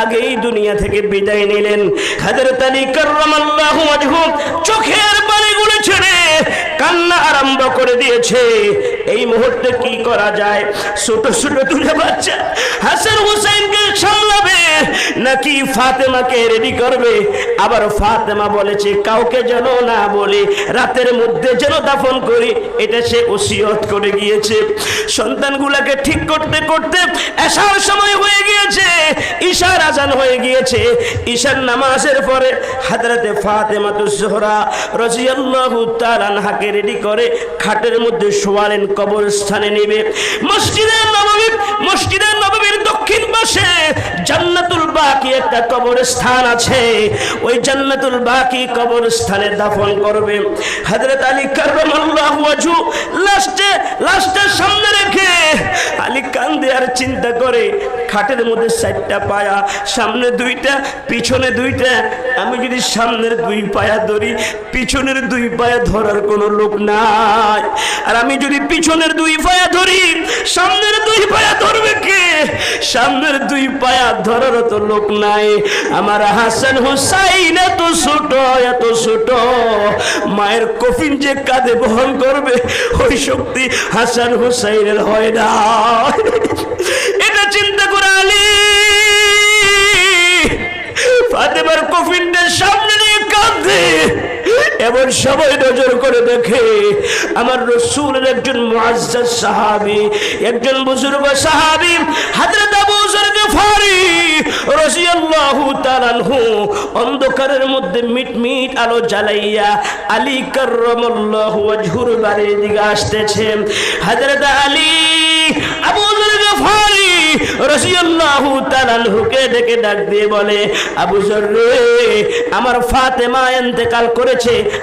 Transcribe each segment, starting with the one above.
আগেই দুনিয়া থেকে বিদায় নিলেন। আলী চোখের পানিগুলো ছেড়ে কান্না আরম্ভ করে দিয়েছে। এই মুহূর্তে কি করা যায়? ছোট ছোট দুটো বাচ্চা হাসান হুসাইনকে সামলাবে নাকি ফাতেমাকে রেডি করবে? আবার ফাতেমা বলেছে, কাউকে যেন না বলি, রাতের মধ্যে যেন দাফন করি। এটা সে ওসিয়ত করে গিয়েছে। সন্তানগুলোকে ঠিক করতে করতে এসার সময় হয়ে গিয়েছে। আজান হয়ে গিয়েছে। ঈশার নামাজের পরে হাজরাতে ফাতেমা তো জোহরা রাদিয়াল্লাহু তাআলা আনহাকে রেডি করে খাটের মধ্যে শোয়ালেন, কবরস্থানে নেবে। মসজিদের নববী মসজিদের নববীর দক্ষিণ পাশে জান্নাতুল বাকি একটা কবরস্থান আছে। ওই জান্নাতুল বাকি কবরস্থানে দাফন করবে। হযরত আলী কাররামাল্লাহু ওয়াজহু লাস্টে লাস্টের সামনে রেখে আলী কান্দে আর চিন্তা করে খাটের মধ্যে চারটা পায়া, সামনে দুইটা, পিছনে দুইটা। আমি যদি সামনের দুই পায়া ধরি, পিছনের দুই পায়া ধরার কোনো লোক নাই। আর আমি যদি পিছনের দুই পায়া ধরি, সামনের দুই পায়া ধরবে কে? সামনের দুই পায়া ধরার তো লোক নাই। আমার হাসান হুসাইন এত ছোট এত ছোট। মায়ের কফিন যে কাঁধে বহন করবে, ওই শক্তি হাসান হুসাইনের হয় না। এমন সবাই নজর করে দেখে, আমার রসুলের একজন মুআজ্জাজ সাহাবী, একজন বুজুর্গ সাহাবী হযরত আবু রাদিয়াল্লাহু তাআলা অন্ধকারের মধ্যে মিটমিট আলো জ্বালাইয়া আলী কাররামাল্লাহু ওয়াজহুর বাড়ির দিকে আসতেছে। হযরত আলী আবু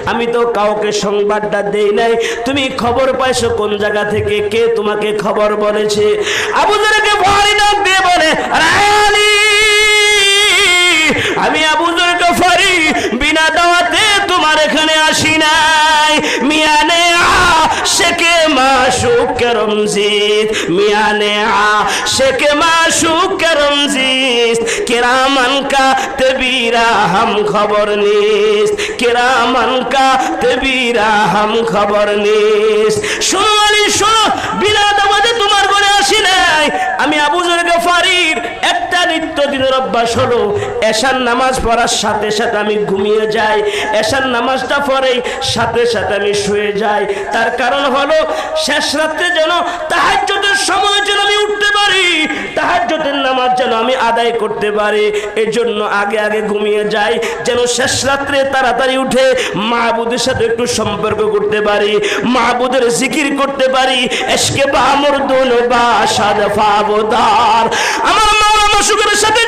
আমি কাউকে সংবাদটা দেই নাই। তুমি খবর পাইছো কোন জায়গা থেকে? কে তোমাকে খবর বলেছে? আবু ভয় ডাক দিয়ে বলে, "আরে আমি আবু গফারি বিনা দাওয়াতে তোমার এখানে আসি নাই। মিয়ানে শেকে মাসুক রমজিদ মিয়ানে আ শেকে মাসুক রমজিদ কিরামান কা তবীরা হাম খবর নিস। কিরামান কা তবীরা হাম খবর নিস। শোনো আলী শোনো, বিনা তোমার ঘরে আসি নাই। আমি আবু যর গফারির অভ্যাস হলো, এশার নামাজ পড়ার সাথে সাথে আমি ঘুমিয়ে যাই, এশার নামাজটা পড়েই সাথে সাথে আমি শুয়ে যাই। তার কারণ হলো, শেষ রাত্রে যেন তাহাজ্জুদের সময় যেন আমি উঠতে পারি, তাহাজ্জুদের নামাজ যেন আমি আদায় করতে পারি এর জন্য আগে আগে ঘুমিয়ে যাই, যেন শেষ রাত্রে তাড়াতাড়ি উঠে মাহবুদের সাথে একটু সম্পর্ক করতে পারি, মাহবুদের জিকির করতে পারি এসকে বামর দোল বা সাদ ফাবদার আমার মাসুকের সাথে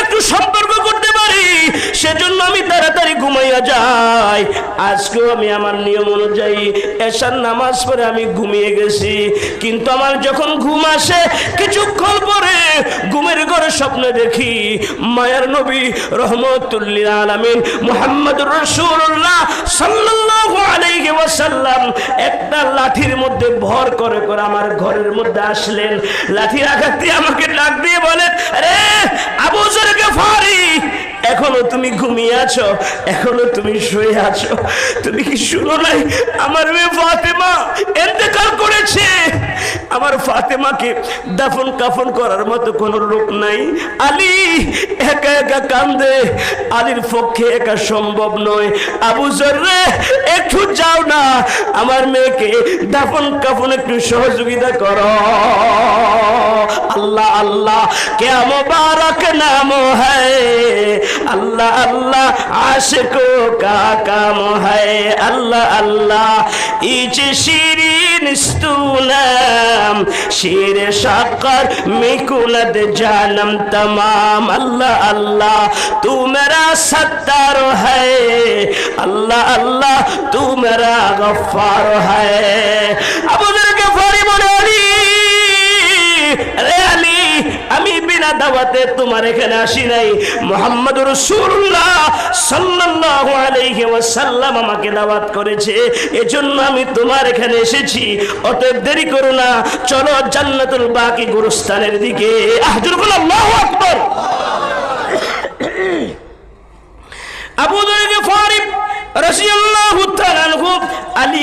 একটু সম্পর্ক সেজন্য আমি তাড়াতাড়ি ঘুমাইয়া যাই। আজকেও আমি আমার নিয়ম অনুযায়ী এসার নামাজ পড়ে আমি ঘুমিয়ে গেছি। কিন্তু আমার যখন ঘুম আসে, কিছুক্ষণ পরে ঘুমের ঘরে স্বপ্নে দেখি, মায়ার নবী রহমতুল্লিল আলামিন মুহাম্মদ রসুল্লাহ সাল্লাল্লাহু আলাইহি ওয়াসাল্লাম একটা লাঠির মধ্যে ভর করে করে আমার ঘরের মধ্যে আসলেন। লাঠির আঘাত দিয়ে আমাকে ডাক দিয়ে বলেন, আরে, আবু জর গফারি এখনও তুমি ঘুমিয়ে আছো? এখনও তুমি শুয়ে আছো? তুমি কি শুনো নাই? আমার মেয়ে ফাতেমা এতেকাল করেছে। আমার ফাতেমাকে দাফন কাফন করার মতো কোনো লোক নাই। আলী একা একা কান্দে। আলীর পক্ষে একা সম্ভব নয়। আবু জর্রে একটু যাও না। আমার মেয়েকে দাফন কাফন একটু সহযোগিতা করো। আল্লাহ আল্লাহ, কে মুবারক নাম হ্যায়? আল্লাহ আল্লাহ, আশিক কাকা মহায়, আল্লাহ আল্লাহ। ইজ শিরিন স্তুলাম শির শাকর মিকুলদ জানম তমাম। আল্লাহ আল্লাহ তু মেরা সত্তার হায়। আল্লাহ আল্লাহ তু মেরা গফার হায়। আবু দাওয়াতে তোমার এখানে আসি নাই। মোহাম্মদ রসুল্লাহ সাল্লাল্লাহু আলাইহি ওয়াসাল্লাম আমাকে দাওয়াত করেছে। এজন্য আমি তোমার এখানে এসেছি। অতএব দেরি করো না। চলো জান্নাতুল বাকি গুরুস্থানের দিকে। আহজুর আল্লাহু আকবার আবু যর গফারি রাদিয়াল্লাহু তাআলা আনহু আলী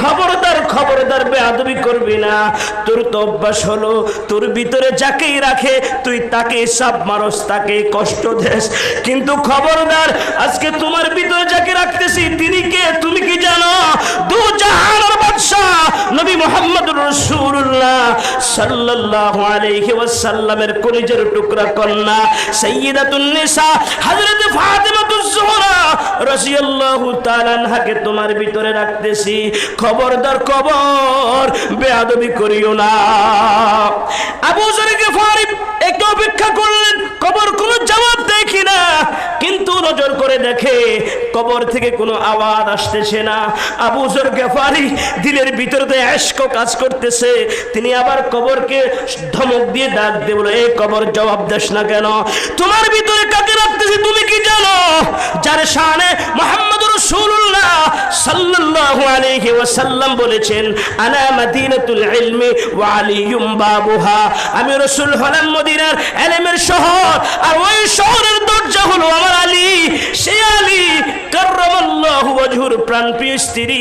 কবরের মাটি খবরদার বেয়াদবি করবি না। তোর তো অভ্যাস হলো, তোর ভিতরে যাকেই রাখে, তুই তাকে সাপ মারস, তাকে কষ্ট দেস। কিন্তু খবরদার, আজকে তোমার ভিতরে যাকে রাখতেছি, তিনি কে? তুমি কি জানো? দু জাহানের বাদশাহ নবী মোহাম্মদ সাল্লাল্লাহু আলাইহি ওয়াসাল্লামের টুকরা কন্যা সাইয়্যিদাতুন নিসা, হযরত ফাতিমাতুজ জোহরা রাদিয়াল্লাহু তাআলা তোমার ভিতরে রাখতেছি। খবরদার কবর, বেয়াদবি করিও না। আবু যর গফারি একটু অপেক্ষা করলেন, কবর কোনো জবাব দেখি না কিন্তু নজর করে দেখে কবর থেকে কোনো আওয়াজ আসতেছে না। আবু জর গেফারি দিলের ভিতরে তো এশক কাজ করতেছে। তিনি আবার কবরকে ধমক দিয়ে ডাক দিয়ে বলে, এই কবর জবাব দেস না কেন? তোমার ভিতরে কাকে রাখতেছে তুমি কি জানো? যার শানে মোহাম্মদ রাসূলুল্লাহ সাল্লাল্লাহু আলাইহি ওয়াসাল্লাম বলেছেন আনা মাদিনাতুল ইলমি ওয়া আলিয়ুম বাবুহা। আমি রাসূল হলাম মদিনার ইলমের শহর, আর ওই শহরের হলো আমার আলী সেই আলী স্ত্রী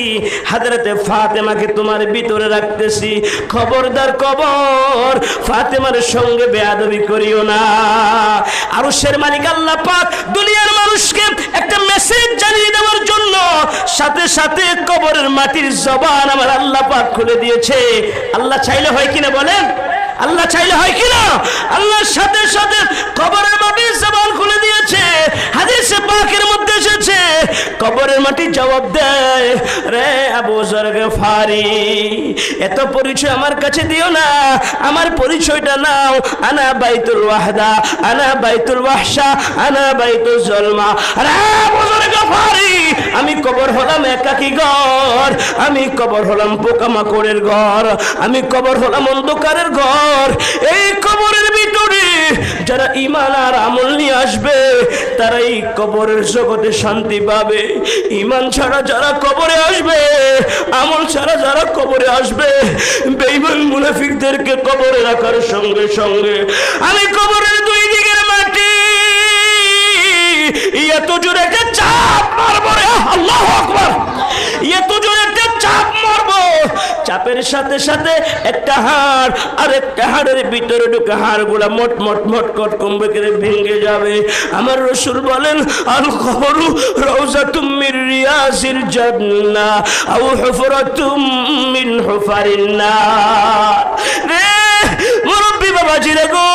ফাতেমাকে তোমার ভিতরে রাখতেছি। খবরদার কবর ফাতেমার সঙ্গে বেয়াদবি করিও না। আরশের মালিক আল্লাহ পাক দুনিয়ার মানুষকে একটা মেসেজ জানিয়ে দেওয়ার জন্য সাথে সাথে কবরের মাটির জবান আমার আল্লাহ পাক খুলে দিয়েছে। আল্লাহ চাইলে হয় কিনা বলেন? আল্লাহ চাইলে হয় কিনা? আল্লাহর সাথে সাথে কবরের দেয় রে আবু জরগে ফারি এত পরিচয় আমার কাছে দিও না, আমার পরিচয়টা নাও। আনা বাইতুল ওয়াহদা, আনা বাইতুল ওয়াহশা, আনা বাইতুল জলমা। রে আবু জরগে ফারি আমি কবর হলাম একাকী ঘর, আমি কবর হলাম পোকামাকড়ের ঘর, আমি কবর হলাম অন্ধকারের ঘর। এই কবরের ভিতরে যারা ইমান আর আমল নিয়ে আসবে তারা এই কবরের জগতে শান্তি পাবে। ইমান ছাড়া যারা কবরে আসবে, আমল ছাড়া যারা কবরে আসবে বেইমান মুনাফিকদেরকে কবরে রাখার সঙ্গে সঙ্গে আমি কবরের দুই দিকের মাটি এত জোরে একটা চাপ মারবো রে, আল্লাহ আকবার। এত জোরে একটা চাপ চাপের সাথে সাথে একটা হাড়, আর একটা হাড়ের ভিতরে ঢুকে হাড়গুলা মট মোট মোট কট কমবে করে ভেঙে যাবে। আমার রসুল বলেন, আল খবরু রওজা তুমির রিয়াসিল জান্নাহ, আও হুফরাতুম হুফারিন নার। রে মুরব্বি বাবাজি রে গো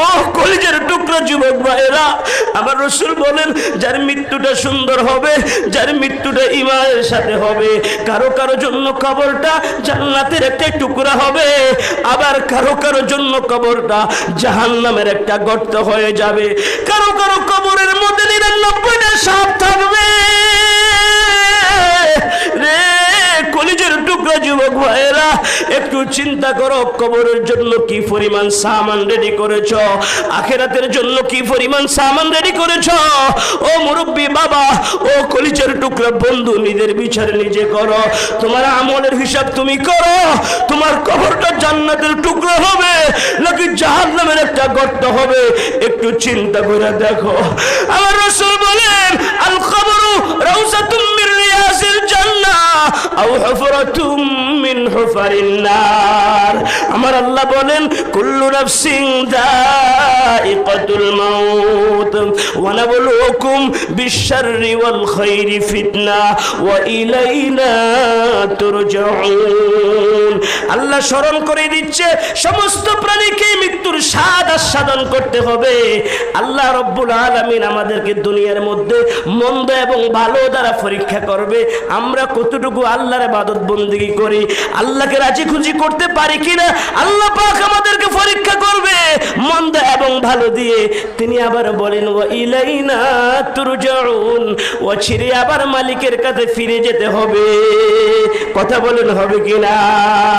ও কলিজের টুকরা যুবক ভাইরা আমার রসুল বলেন, যার মৃত্যুটা সুন্দর হবে, যার মৃত্যুটা সাথে হবে, কারও কারও জন্য কবরটা জান্নাতের একটা টুকরা হবে, আবার কারও কারও জন্য কবরটা জাহান্নামের একটা গর্ত হয়ে যাবে। কারও কারও কবরের মধ্যে নিরানব্বইটা সাপ থাকবে। চিন্তা করো, কবরের জন্য কি পরিমাণ সামান রেডি করেছ? আখেরাতের জন্য কি পরিমাণ সামান রেডি করেছ? ও মুরব্বী বাবা, ও কলিজের টুকরা বন্ধু, নিজের বিচার নিজে করো। তোমার আমলের হিসাব তুমি করো। তোমার কবরটা জান্নাতের টুকরো হবে, নাকি জাহান্নামের একটা গর্ত হবে? একটু চিন্তা করে দেখো। আমার রসুল বলেন আল খবরু রাউসাতুম আও হুফরাতুম মিন হুফারিন নার। আমার আল্লাহ বলেন কুল্লু নাফসিং দাইকাতুল মাউত। ওয়া নাবলুকুম বিশ-শাররি ওয়াল খাইরি ফিতনা ওয়া ইলাইনা তুরজাউন। করে দিচ্ছে, সমস্ত প্রাণীকে মৃত্যুর স্বাদ আস্বাদন করতে হবে। আল্লাহ রব্বুল আলামিন আমাদেরকে দুনিয়ার মধ্যে মন্দ এবং ভালো দ্বারা পরীক্ষা করবে। আমরা কতটুকু আল্লাহর ইবাদত বন্দেগী করি, আল্লাহকে রাজি খুশি করতে পারি কিনা, আল্লাহ পাক আমাদেরকে পরীক্ষা করবে মন্দ এবং ভালো দিয়ে। তিনি আবার বলেন ও ছিঁড়ে আবার মালিকের কাছে ফিরে যেতে হবে। কথা বলুন হবে কিনা?